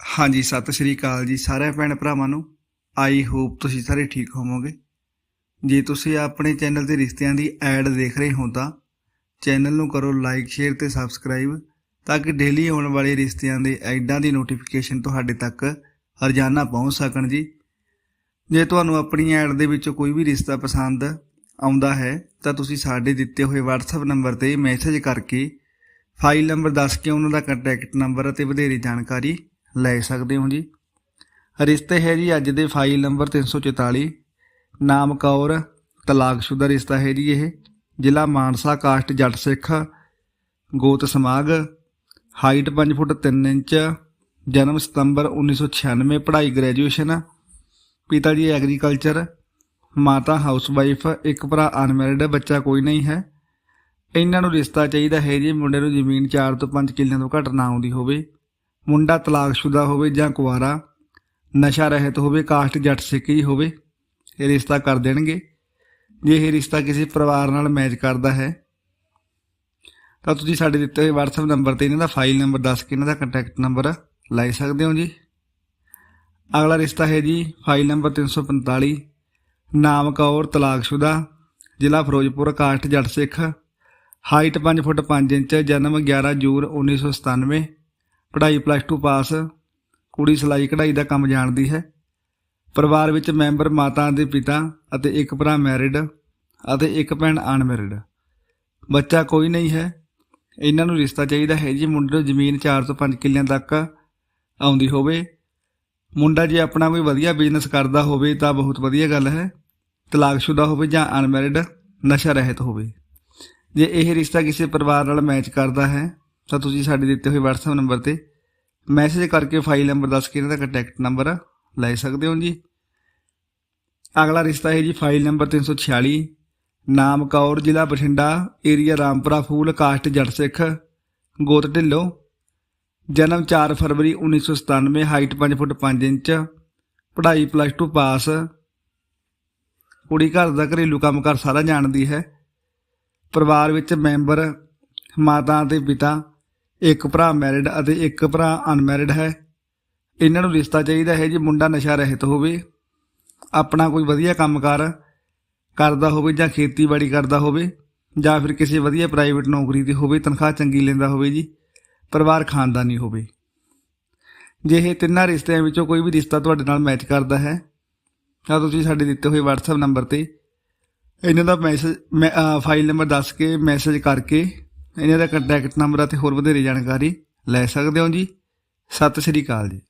ਹਾਂਜੀ, ਸਤਿ ਸ਼੍ਰੀ ਅਕਾਲ ਜੀ ਸਾਰੇ ਭੈਣ ਭਰਾਵਾਂ ਨੂੰ। ਆਈ ਹੋਪ ਤੁਸੀਂ ਸਾਰੇ ਠੀਕ ਹੋਵੋਗੇ। ਜੇ ਤੁਸੀਂ ਆਪਣੇ ਚੈਨਲ ਤੇ ਰਿਸ਼ਤਿਆਂ ਦੀ ਐਡ ਦੇਖ ਰਹੇ ਹੋ ਤਾਂ ਚੈਨਲ ਨੂੰ ਕਰੋ ਲਾਈਕ, ਸ਼ੇਅਰ ਤੇ ਸਬਸਕ੍ਰਾਈਬ ਤਾਂ ਕਿ ਡੇਲੀ ਆਉਣ ਵਾਲੇ ਰਿਸ਼ਤਿਆਂ ਦੇ ਐਡਾਂ ਦੀ ਨੋਟੀਫਿਕੇਸ਼ਨ ਤੁਹਾਡੇ ਤੱਕ ਰੋਜ਼ਾਨਾ ਪਹੁੰਚ ਸਕਣ ਜੀ। ਜੇ ਤੁਹਾਨੂੰ ਆਪਣੀ ਐਡ ਦੇ ਵਿੱਚੋਂ ਕੋਈ ਵੀ ਰਿਸ਼ਤਾ ਪਸੰਦ ਆਉਂਦਾ ਹੈ ਤਾਂ ਤੁਸੀਂ ਸਾਡੇ ਦਿੱਤੇ ਹੋਏ WhatsApp ਨੰਬਰ ਤੇ ਮੈਸੇਜ ਕਰਕੇ ਫਾਈਲ ਨੰਬਰ ਦੱਸ ਕੇ ਉਹਨਾਂ ਦਾ ਕੰਟੈਕਟ ਨੰਬਰ ਅਤੇ ਵਧੇਰੇ ਜਾਣਕਾਰੀ ਲੈ ਸਕਦੇ ਹੋ ਜੀ। ਰਿਸ਼ਤੇ ਹੈ ਜੀ ਅੱਜ ਦੇ ਫਾਈਲ ਨੰਬਰ 344 ਨਾਮ ਕੌਰ, ਤਲਾਕਸ਼ੁਦਾ ਰਿਸ਼ਤਾ ਹੈ ਜੀ ਇਹ। ਜ਼ਿਲ੍ਹਾ ਮਾਨਸਾ, ਕਾਸਟ ਜੱਟ ਸਿੱਖ, ਗੋਤ ਸਮਾਗ। ਹਾਈਟ 5 ਫੁੱਟ 3 ਇੰਚ। ਜਨਮ ਸਤੰਬਰ 1996 ਪੜ੍ਹਾਈ ਗ੍ਰੈਜੂਏਸ਼ਨ ਪਿਤਾ ਜੀ ਐਗਰੀਕਲਚਰ ਮਾਤਾ ਹਾਊਸਵਾਈਫ ਇੱਕ ਭਰਾ ਅਨਮੈਰਿਡ ਬੱਚਾ ਕੋਈ ਨਹੀਂ ਹੈ। ਇਹਨਾਂ ਨੂੰ ਰਿਸ਼ਤਾ ਚਾਹੀਦਾ ਹੈ ਜੀ, ਮੁੰਡੇ ਨੂੰ ਜ਼ਮੀਨ 4 ਤੋਂ 5 ਕਿੱਲਿਆਂ ਤੋਂ ਘੱਟ ਨਾ ਆਉਂਦੀ ਹੋਵੇ। ਮੁੰਡਾ ਤਲਾਕਸ਼ੁਦਾ ਹੋਵੇ ਜਾਂ ਕੁਆਰਾ ਨਸ਼ਾ ਰਹਿਤ ਹੋਵੇ ਕਾਸਟ ਜੱਟ ਸਿੱਖ ਹੀ ਹੋਵੇ, ਇਹ ਰਿਸ਼ਤਾ ਕਰ ਦੇਣਗੇ। ਜੇ ਇਹ ਰਿਸ਼ਤਾ ਕਿਸੇ ਪਰਿਵਾਰ ਨਾਲ ਮੈਚ ਕਰਦਾ ਹੈ, ਤਾਂ ਤੁਸੀਂ ਸਾਡੇ ਦਿੱਤੇ ਹੋਏ WhatsApp ਨੰਬਰ ਤੇ ਇਹਨਾਂ ਦਾ ਫਾਈਲ ਨੰਬਰ ਦੱਸ ਕੇ ਇਹਨਾਂ ਦਾ ਕੰਟੈਕਟ ਨੰਬਰ ਲੈ ਸਕਦੇ ਹੋ ਜੀ। ਅਗਲਾ ਰਿਸ਼ਤਾ ਹੈ ਜੀ ਫਾਈਲ ਨੰਬਰ 345 ਨਾਮ ਕੌਰ ਤਲਾਕਸ਼ੁਦਾ ਜ਼ਿਲ੍ਹਾ ਫਿਰੋਜ਼ਪੁਰ ਕਾਸਟ ਜੱਟ ਸਿੱਖ ਹਾਈਟ 5 ਫੁੱਟ 5 ਇੰਚ, ਜਨਮ 11 ਜੂਨ 1997 ਪੜ੍ਹਾਈ ਪਲੱਸ 2 ਪਾਸ, ਕੁੜੀ ਸਿਲਾਈ ਕਢਾਈ ਦਾ ਕੰਮ ਜਾਣਦੀ ਹੈ। ਪਰਿਵਾਰ ਵਿੱਚ ਮੈਂਬਰ ਮਾਤਾ ਦੇ ਪਿਤਾ ਅਤੇ ਇੱਕ ਭਰਾ ਮੈਰਿਡ ਅਤੇ ਇੱਕ ਭੈਣ ਅਨਮੈਰਿਡ ਬੱਚਾ ਕੋਈ ਨਹੀਂ ਹੈ। ਇਹਨਾਂ ਨੂੰ ਰਿਸ਼ਤਾ ਚਾਹੀਦਾ ਹੈ ਜੀ, ਮੁੰਡੇ ਨੂੰ ਜ਼ਮੀਨ 4 ਤੋਂ 5 ਕਿੱਲਿਆਂ ਤੱਕ ਆਉਂਦੀ ਹੋਵੇ। ਮੁੰਡਾ ਜੇ ਆਪਣਾ ਕੋਈ ਵਧੀਆ ਬਿਜ਼ਨਸ ਕਰਦਾ ਹੋਵੇ ਤਾਂ ਬਹੁਤ ਵਧੀਆ ਗੱਲ ਹੈ। ਤਲਾਕਸ਼ੁਦਾ ਹੋਵੇ ਜਾਂ ਅਨਮੈਰਿਡ ਨਸ਼ਾ ਰਹਿਤ ਹੋਵੇ। ਜੇ ਇਹ ਰਿਸ਼ਤਾ ਕਿਸੇ ਪਰਿਵਾਰ ਨਾਲ ਮੈਚ ਕਰਦਾ ਹੈ ਤਾਂ ਤੁਸੀਂ ਸਾਡੇ ਦਿੱਤੇ ਹੋਏ WhatsApp ਨੰਬਰ ਤੇ ਮੈਸੇਜ ਕਰਕੇ ਫਾਈਲ ਨੰਬਰ ਦੱਸ ਕੇ ਇਹਨਾਂ ਦਾ ਕੰਟੈਕਟ ਨੰਬਰ ਲੈ ਸਕਦੇ ਹੋ ਜੀ। ਅਗਲਾ ਰਿਸ਼ਤਾ ਹੈ ਜੀ ਫਾਈਲ ਨੰਬਰ 346 ਨਾਮ ਕੌਰ, ਜ਼ਿਲ੍ਹਾ ਬਠਿੰਡਾ ਏਰੀਆ ਰਾਮਪੁਰਾ ਫੂਲ ਕਾਸਟ ਜੱਟ ਸਿੱਖ, ਗੋਤ ਢਿੱਲੋਂ। ਜਨਮ 4 ਫਰਵਰੀ 1997 ਹਾਈਟ 5 ਫੁੱਟ 5 ਇੰਚ, ਪੜ੍ਹਾਈ ਪਲੱਸ 2 ਪਾਸ ਕੁੜੀ ਘਰ ਦਾ ਘਰੇਲੂ ਕੰਮ ਕਰ ਸਾਰਾ ਜਾਣਦੀ ਹੈ। ਪਰਿਵਾਰ ਵਿੱਚ ਮੈਂਬਰ, ਮਾਤਾ ਅਤੇ ਪਿਤਾ ਇੱਕ ਭਰਾ ਮੈਰਿਡ ਅਤੇ ਇੱਕ ਭਰਾ ਅਨਮੈਰਿਡ ਹੈ। ਇਹਨਾਂ ਨੂੰ ਰਿਸ਼ਤਾ ਚਾਹੀਦਾ ਹੈ ਜੀ ਮੁੰਡਾ ਨਸ਼ਾ ਰਹਿਤ ਹੋਵੇ। ਆਪਣਾ ਕੋਈ ਵਧੀਆ ਕੰਮਕਾਰ ਕਰਦਾ ਹੋਵੇ ਜਾਂ ਖੇਤੀਬਾੜੀ ਕਰਦਾ ਹੋਵੇ ਜਾਂ ਫਿਰ ਕਿਸੇ ਵਧੀਆ ਪ੍ਰਾਈਵੇਟ ਨੌਕਰੀ ਤੇ ਹੋਵੇ, ਤਨਖਾਹ ਚੰਗੀ ਲੈਂਦਾ ਹੋਵੇ ਜੀ, ਪਰਿਵਾਰ ਖਾਨਦਾਨੀ ਹੋਵੇ। ਜੇ ਇਹ ਤਿੰਨਾਂ ਰਿਸ਼ਤਿਆਂ ਵਿੱਚੋਂ ਕੋਈ ਵੀ ਰਿਸ਼ਤਾ ਤੁਹਾਡੇ ਨਾਲ ਮੈਚ ਕਰਦਾ ਹੈ, ਤਾਂ ਤੁਸੀਂ ਸਾਡੇ ਦਿੱਤੇ ਹੋਏ WhatsApp ਨੰਬਰ ਤੇ ਇਹਨਾਂ ਦਾ ਮੈਸੇਜ ਫਾਈਲ ਨੰਬਰ ਦੱਸ ਕੇ ਮੈਸੇਜ ਕਰਕੇ ਇਹਨਾਂ ਦਾ ਕੰਟੈਕਟ ਨੰਬਰ ਅਤੇ ਹੋਰ ਵਧੇਰੇ ਜਾਣਕਾਰੀ ਲੈ ਸਕਦੇ ਹੋ ਜੀ। ਸਤਿ ਸ਼੍ਰੀ ਅਕਾਲ ਜੀ।